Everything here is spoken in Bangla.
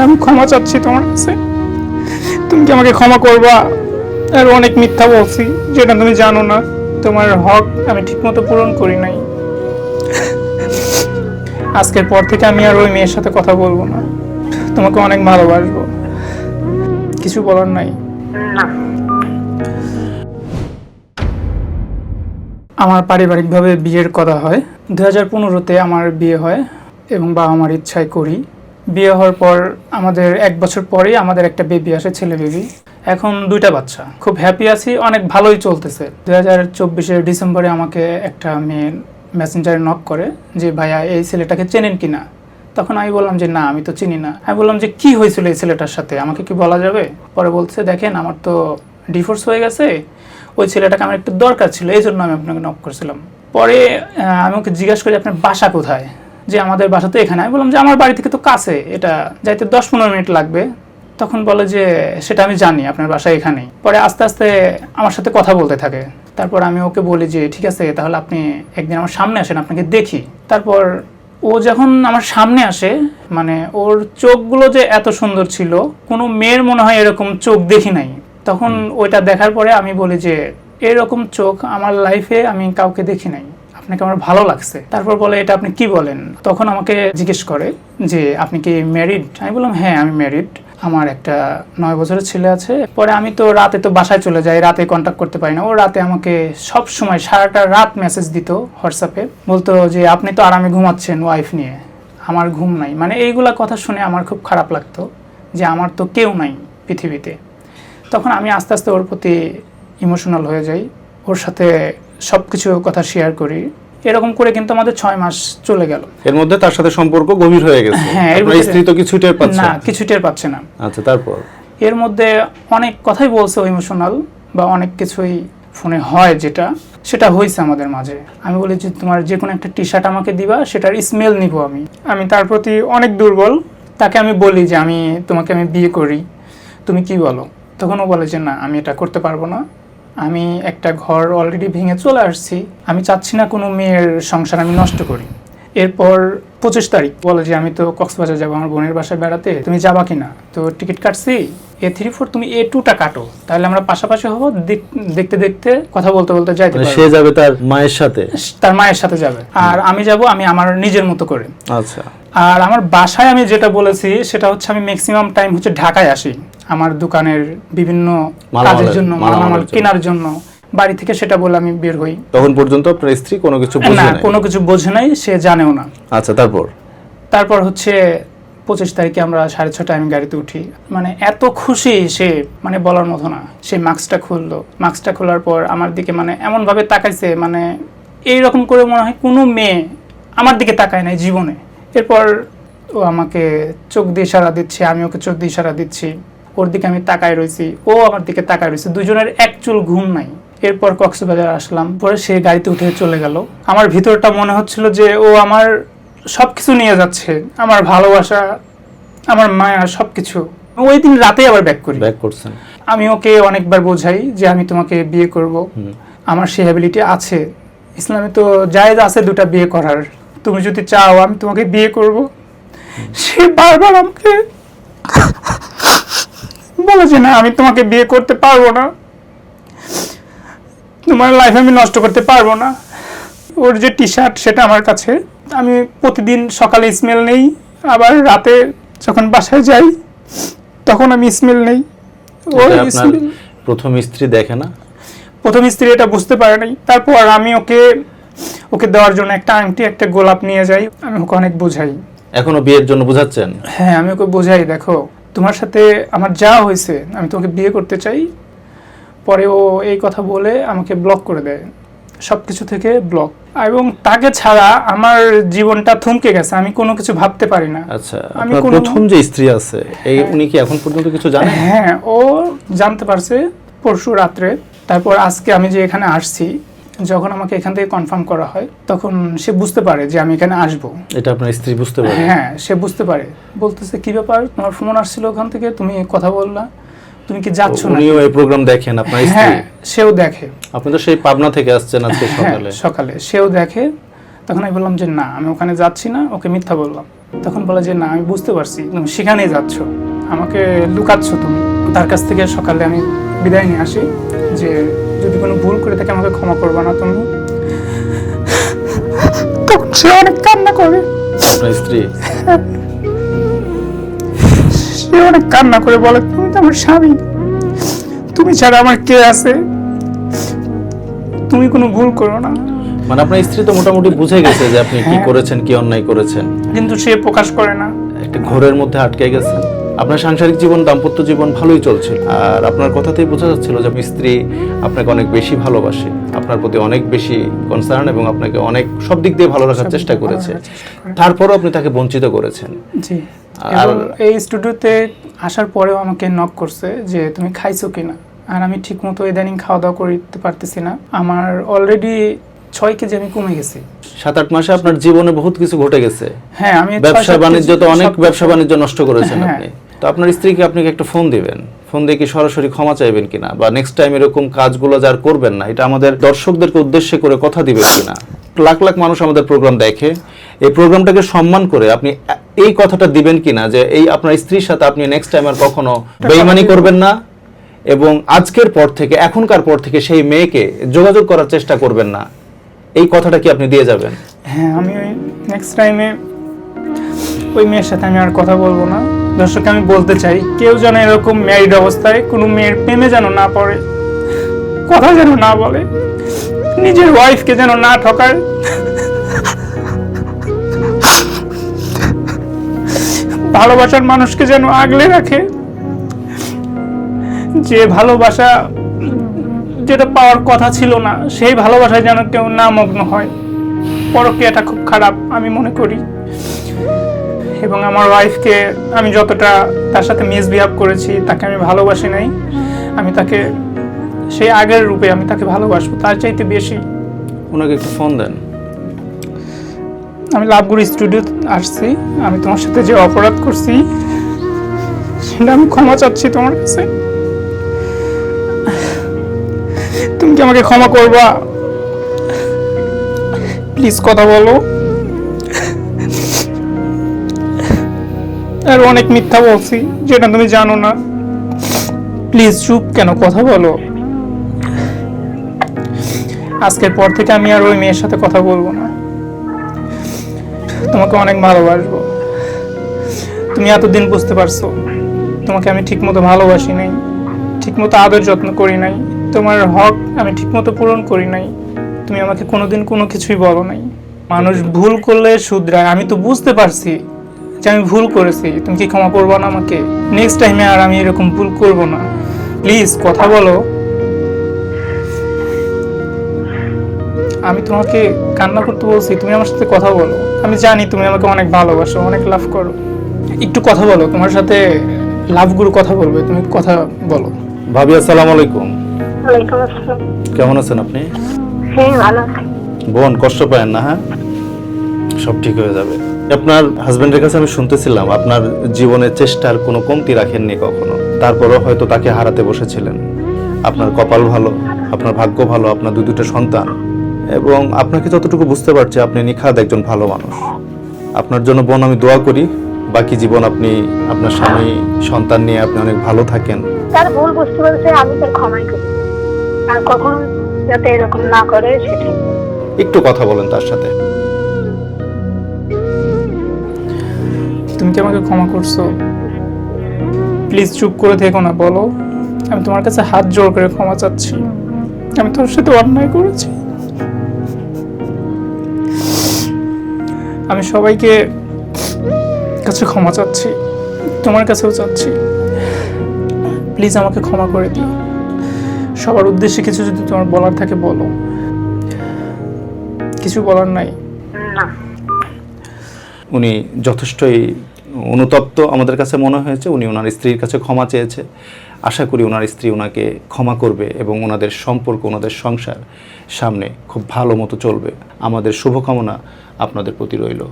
আমি ক্ষমা চাচ্ছি তোমার কাছে। তুমি কি আমাকে ক্ষমা করবা? আর অনেক মিথ্যা বলছি যেটা তুমি জানো না। তোমার হক আমি ঠিকমতো পূরণ করি নাই। আজকের পর থেকে আমি আর ওই মেয়ের সাথে কথা বলব না। তোমাকে অনেক ভালোবাসবো। কিছু বলার নাই। না। আমার পারিবারিকভাবে বিয়ের কথা হয়। দু হাজার পনেরোতে আমার বিয়ে হয় এবং বাবা আমার ইচ্ছায় করি। বিয়ে হওয়ার পর আমাদের এক বছর পরেই আমাদের একটা বেবি আসে, ছেলে বেবি এখন দুইটা বাচ্চা। খুব হ্যাপি আছি, অনেক ভালোই চলতেছে। দু হাজার চব্বিশের ডিসেম্বরে আমাকে একটা মেয়ে মেসেঞ্জারে নক করে যে, ভাইয়া, এই ছেলেটাকে চেনেন কি না? তখন আমি বললাম যে, না, আমি তো চিনি না। আমি বললাম যে, কি হয়েছিল এই ছেলেটার সাথে? আমাকে কি বলা যাবে? পরে বলছে, দেখেন, আমার তো ডিভোর্স হয়ে গেছে। ওই ছেলেটাকে আমার একটু দরকার ছিল, এই জন্য আমি আপনাকে নক করছিলাম। পরে আমি ওকে জিজ্ঞাসা করি, আপনার বাসা কোথায়? যে আমাদের বাসা তো এখানে। আমি বললাম যে আমার বাড়ি থেকে তো কাছে এটা যাইতে দশ পনেরো মিনিট লাগবে। তখন বলে যে সেটা আমি জানি আপনার বাসা এখানেই। পরে আস্তে আস্তে আমার সাথে কথা বলতে থাকে। তারপর আমি ওকে বলি যে ঠিক আছে তাহলে আপনি একদিন আমার সামনে আসেন আপনাকে দেখি। তারপর ও যখন আমার সামনে আসে মানে ওর চোখগুলো যে এত সুন্দর ছিল কোনো মেয়ের মনে হয় এরকম চোখ দেখি নাই। তখন ওইটা দেখার পরে আমি বলি যে এরকম চোখ আমার লাইফে আমি কাউকে দেখি নাই। আপনাকে আমার ভালো লাগছে। তারপর বলে, এটা আপনি কি বলেন? তখন আমাকে জিজ্ঞেস করে যে, আপনি কি ম্যারিড আমি বললাম হ্যাঁ আমি ম্যারিড আমার একটা নয় বছরের ছেলে আছে। পরে আমি তো রাতে তো বাসায় চলে যাই, রাতে কন্ট্যাক্ট করতে পারি না। ও রাতে আমাকে সব সময় সারাটা রাত মেসেজ দিত হোয়াটসঅ্যাপে বলতো যে, আপনি তো আরামে ঘুমাচ্ছেন ওয়াইফ নিয়ে। আমার ঘুম নাই। মানে এইগুলা কথা শুনে আমার খুব খারাপ লাগতো যে, আমার তো কেউ নাই পৃথিবীতে। তখন আমি আস্তে আস্তে ওর প্রতি ইমোশনাল হয়ে যাই। ওর সাথে সব কিছু কথা শেয়ার করি। এরকম করে কিন্তু আমাদের ছয় মাস চলে গেল। এর মধ্যে তার সাথে সম্পর্ক গভীর হয়ে গেছে। হ্যাঁ, স্ত্রী তো কিছু টের পাচ্ছে। না কিছু টের পাচ্ছে না। আচ্ছা তারপর? এর মধ্যে অনেক কথাই বলছে ইমোশনাল বা অনেক কিছুই ফোনে হয় যেটা। সেটা হয়েছে আমাদের মাঝে। আমি বলি যে তোমার যে কোনো একটা টি শার্ট আমাকে দিবা সেটার স্মেল নিব আমি। আমি তার প্রতি অনেক দুর্বল। তাকে আমি বলি যে আমি তোমাকে আমি বিয়ে করি। তুমি কি বলো? তখন ও বলে যে না আমি এটা করতে পারব না। আমি একটা ঘর অলরেডি ভেঙে চলে আসছি। আমি চাচ্ছি না কোনো মেয়ের সংসার আমি নষ্ট করি। এরপর পঁচিশ তারিখ বলে যে আমি তো কক্সবাজার যাব আমার বোনের বাসায় বেড়াতে তুমি যাবা কিনা? তো টিকিট কাটছি এ থ্রি ফোর তুমি এ টুটা কাটো তাহলে আমরা পাশাপাশি হব দেখতে দেখতে কথা বলতে বলতে যাইতে মানে সে যাবে তার মায়ের সাথে? তার মায়ের সাথে যাবে। আর আমি যাব আমি আমার নিজের মতো করে। আচ্ছা। আর আমার বাসায় আমি যেটা বলেছি সেটা হচ্ছে আমি ম্যাক্সিমাম টাইম হচ্ছে ঢাকায় আসি। আমার দোকানের বিভিন্ন কাজের জন্য মালামাল কেনার জন্য। বাড়ি থেকে সেটা বলে আমি বের হই। তখন পর্যন্ত আপনার স্ত্রী কোনো কিছু না বুঝে কোনো কিছু বোঝে নাই সে জানেও না। আচ্ছা তারপর? তারপর হচ্ছে পঁচিশ তারিখে আমরা সাড়ে ছটায় আমি গাড়িতে উঠি। মানে এত খুশি সে মানে বলার মতো না। সে মাস্কটা খুললো। মাস্কটা খোলার পর আমার দিকে মানে এমনভাবে তাকাইছে মানে এইরকম করে মনে হয় কোনো মেয়ে আমার দিকে তাকায় নাই জীবনে। এরপর ও আমাকে চোখ দিয়ে ইশারা দিচ্ছে আমি ওকে চোখ দিয়ে ইশারা দিচ্ছি। ওর দিকে আমি তাকায় রয়েছি ও আমার দিকে তাকায় রয়েছে দুজনের এক চুল ঘুম নাই। এরপর কক্সবাজার আসলাম পরে সে গাড়িতে উঠে চলে গেল। আমার ভিতরটা মনে হচ্ছিল যে ও আমার সব কিছু নিয়ে যাচ্ছে আমার ভালোবাসা আমার মায়া সব কিছু ওই দিন রাতে আবার ব্যাক করি। ব্যাক করছেন। আমি ওকে অনেকবার বোঝাই যে আমি তোমাকে বিয়ে করব। আমার সেই হ্যাবিলিটি আছে। ইসলামে তো জায়েজ আছে দুটা বিয়ে করার। তুমি যদি চাও আমি তোমাকে বিয়ে করব। সে বারবার আমাকে বলে যে না আমি তোমাকে বিয়ে করতে পারব না। তোমার লাইফ আমি নষ্ট করতে পারব না। ওর যে টি শার্ট সেটা আমার কাছে। আমি প্রতিদিন সকালে স্মেল নেই আবার রাতে যখন বাসায় যাই তখন আমি স্মেল নেই। ওর প্রথম স্ত্রী দেখে না? প্রথম স্ত্রী এটা বুঝতে পারে নাই। তারপর আমি ওকে ওকে দেওয়ার জন্য একটা আংটি একটা গোলাপ নিয়ে যাই। আমি ওকে অনেক বোঝাই। এখনও বিয়ের জন্য বুঝাচ্ছেন? হ্যাঁ আমি ওকে বোঝাই দেখো। তোমার সাথে আমার যা হয়েছে আমি তোমাকে বিয়ে করতে চাই। পরে ও এই কথা বলে আমাকে ব্লক করে দেয়। সব কিছু থেকে ব্লক এবং তাকে ছাড়া আমার জীবনটা থমকে গেছে আমি কোনো কিছু ভাবতে পারি না। আচ্ছা আমি প্রথম যে স্ত্রী আছে এই উনি কি এখন পর্যন্ত কিছু জানেন? হ্যাঁ ও জানতে পারছে পরশু রাত্রে। তারপর আজকে আমি যে এখানে আসছি যখন আমাকে এখান থেকে কনফার্ম করা হয় তখন সে বুঝতে পারে যে আমি এখানে আসব। এটা আপনার স্ত্রী বুঝতে পারে? হ্যাঁ সে বুঝতে পারে। বলতেছে কি ব্যাপার? তোমার ফোন আসছিল ওখান থেকে? তুমি কথা বললা? তুমি কি যাচ্ছ না উনিও এই প্রোগ্রাম দেখেন আপনার স্ত্রী। হ্যাঁ সেও দেখে। আপনি তো সেই পাবনা থেকে আসছেন আজকে হ্যাঁ সকালে। সকালে। সেও দেখে। তখন আমি বললাম যে না আমি ওখানে যাচ্ছি না ওকে মিথ্যা বললাম। তখন বলে যে না আমি বুঝতে পারছি তুমি সেখানেই যাচ্ছ। আমাকে লুকাচ্ছ তুমি। তার কাছ থেকে সকালে আমি বিদায় নিয়ে আসি যে যদি কোনো ভুল করে থাকে আমাকে ক্ষমা করবে না তুমি। তখন সে অনেক কান্না করে। আপনার স্ত্রী? সে অনেক কান্না করে বলে তুমি তো আমার স্বামী। তুমি ছাড়া আমার কে আছে? তুমি কোনো ভুল করো না। মানে আপনার স্ত্রী তো মোটামুটি বুঝে গেছে যে আপনি কি হ্যাঁ। করেছেন কি অন্যায় করেছেন। কিন্তু সে প্রকাশ করে না। একটা ঘোরের মধ্যে আটকে গেছেন আপনার সাংসারিক জীবন দাম্পত্য জীবন ভালোই চলছিল। আর আপনার কথাতেই বোঝা যাচ্ছিল যে আপনার স্ত্রী আপনাকে অনেক বেশি ভালোবাসে। আপনার প্রতি অনেক বেশি কনসার্ন এবং আপনাকে অনেক সব দিক দিয়ে ভালো রাখার চেষ্টা করেছে। তারপরও আপনি তাকে বঞ্চিত করেছেন। জি। আর- এই স্টুডিওতে আসার পরেও আমাকে নক করছে যে তুমি খাইছো কিনা? আর আমি ঠিক মতো ইদানিং খাওয়া দাওয়া করতে পারতেছি না। আমার অলরেডি ছয় কেজি আমি কমে গেছি। সাত আট মাসে আপনার জীবনে বহুত কিছু ঘটে গেছে। হ্যাঁ আমি ব্যবসা বাণিজ্য তো অনেক ব্যবসা বাণিজ্য নষ্ট করেছেন হ্যাঁ। আপনি। তো আপনার স্ত্রীকে আপনি একটা ফোন দিবেন? ফোন দিয়ে কি সরাসরি ক্ষমা চাইবেন কিনা? বা নেক্সট টাইম এরকম কাজগুলো যার করবেন না এটা আমাদের দর্শকদেরকে উদ্দেশ্যে করে কথা দিবেন কিনা? লাখ লাখ মানুষ আমাদের প্রোগ্রাম দেখে। এই প্রোগ্রামটাকে সম্মান করে আপনি এই কথাটা দিবেন কিনা যে এই আপনার স্ত্রীর সাথে আপনি নেক্সট টাইম আর কখনো বেইমানি করবেন না এবং আজকের পর থেকে এখনকার পর থেকে সেই মেয়েকে যোগাযোগ করার চেষ্টা করবেন না। এই কথাটা কি আপনি দিয়ে যাবেন? হ্যাঁ আমি ওই নেক্সট টাইমে ওই মেয়ের সাথে আমি আর কথা বলব না। দর্শককে আমি বলতে চাই কেউ যেন এরকম ম্যারিড অবস্থায় কোনো মেয়ের প্রেমে যেন না পড়ে কথা যেন না বলে। নিজের ওয়াইফকে যেন না ঠকায়। ভালোবাসার মানুষকে যেন আগলে রাখে। যে ভালোবাসা, যেটা পাওয়ার কথা ছিল না, সেই ভালোবাসায় যেন কেউ না মগ্ন হয়। পরক্রিয়াটা খুব খারাপ, আমি মনে করি। এবং আমার ওয়াইফকে আমি যতটা তার সাথে মিসবিহেভ করেছি, তাকে আমি ভালোবাসি নাই। আমি তাকে সেই আগের রূপে আমি তাকে ভালোবাসবো তার চাইতে বেশি। ওনাকে একটু ফোন দেন। আমি লাভগুড়ি স্টুডিও আসছি আমি তোমার সাথে যে অপরাধ করছি সেটা আমি ক্ষমা চাচ্ছি তোমার কাছে। তুমি কি আমাকে ক্ষমা করবা? প্লিজ কথা বলো। আর অনেক মিথ্যা বলছি যেটা তুমি জানো না। প্লিজ চুপ কেন কথা বলো। আজকের পর থেকে আমি আর ওই মেয়ের সাথে কথা বলব না। তোমাকে অনেক ভালোবাসবো। তুমি এতদিন বুঝতে পারছ, তোমাকে আমি ঠিকমতো ভালোবাসি নাই, ঠিকমতো আদর যত্ন করি নাই, তোমার হক আমি ঠিকমতো পূরণ করি নাই, তুমি আমাকে কোনোদিন কোনো কিছুই বলো নাই। মানুষ ভুল করলে শুধরায়, আমি তো বুঝতে পারছি যে আমি ভুল করেছি, তুমি কি ক্ষমা করব না আমাকে? নেক্সট টাইমে আর আমি এরকম ভুল করব না। প্লিজ কথা বলো। আমি তোমাকে কান্না করতে বলছি তুমি আমার সাথে কথা বলো। আমি জানি তুমি আমাকে অনেক ভালোবাসো অনেক লাভ করো। একটু কথা বলো তোমার সাথে লাভগুলো কথা বলবে তুমি কথা বলো। ভাবি আসসালাম আলাইকুম। কেমন আছেন আপনি? হ্যাঁ বোন কষ্ট পায়েন না হ্যাঁ? সব ঠিক হয়ে যাবে। আপনার হাজবেন্ডের কাছে আমি শুনতেছিলাম আপনার জীবনের চেষ্টার কোনো কমতি রাখেননি কখনো। তারপরও হয়তো তাকে হারাতে বসেছিলেন। আপনার কপাল ভালো আপনার ভাগ্য ভালো আপনার দু দুটো সন্তান। এবং আপনাকে যতটুকু বুঝতে পারছি আপনি নিখাদ একজন ভালো মানুষ। আপনার জন্য বোন আমি দোয়া করি বাকি জীবন আপনি আপনার স্বামী সন্তান নিয়ে আপনি অনেক ভালো থাকেন। তার ভুল বুঝতে পেরেছে আমি তার ক্ষমাই করি। আর কখন যাতে এরকম না করে সেটাই। একটু কথা বলেন তার সাথে। তুমি কি আমাকে ক্ষমা করছ? প্লিজ চুপ করে থেকো না বলো। আমি তোমার কাছে হাত জোর করে ক্ষমা চাচ্ছি। আমি তোর সাথে অন্যায় করেছি। আমি সবাইকে কাছে ক্ষমা চাচ্ছি তোমার কাছেও চাচ্ছি। প্লিজ আমাকে ক্ষমা করে দিও। সবার উদ্দেশ্যে কিছু যদি তোমার বলার থাকে বলো। কিছু বলার নাই? না। উনি যথেষ্টই অনুতপ্ত আমাদের কাছে মনে হয়েছে উনি ওনার স্ত্রীর কাছে ক্ষমা চেয়েছে। আশা করি ওনার স্ত্রী ওনাকে ক্ষমা করবে এবং ওনাদের সম্পর্ক, ওনাদের সংসার সামনে খুব ভালো মতো চলবে। আমাদের শুভকামনা আপনাদের প্রতি রইল।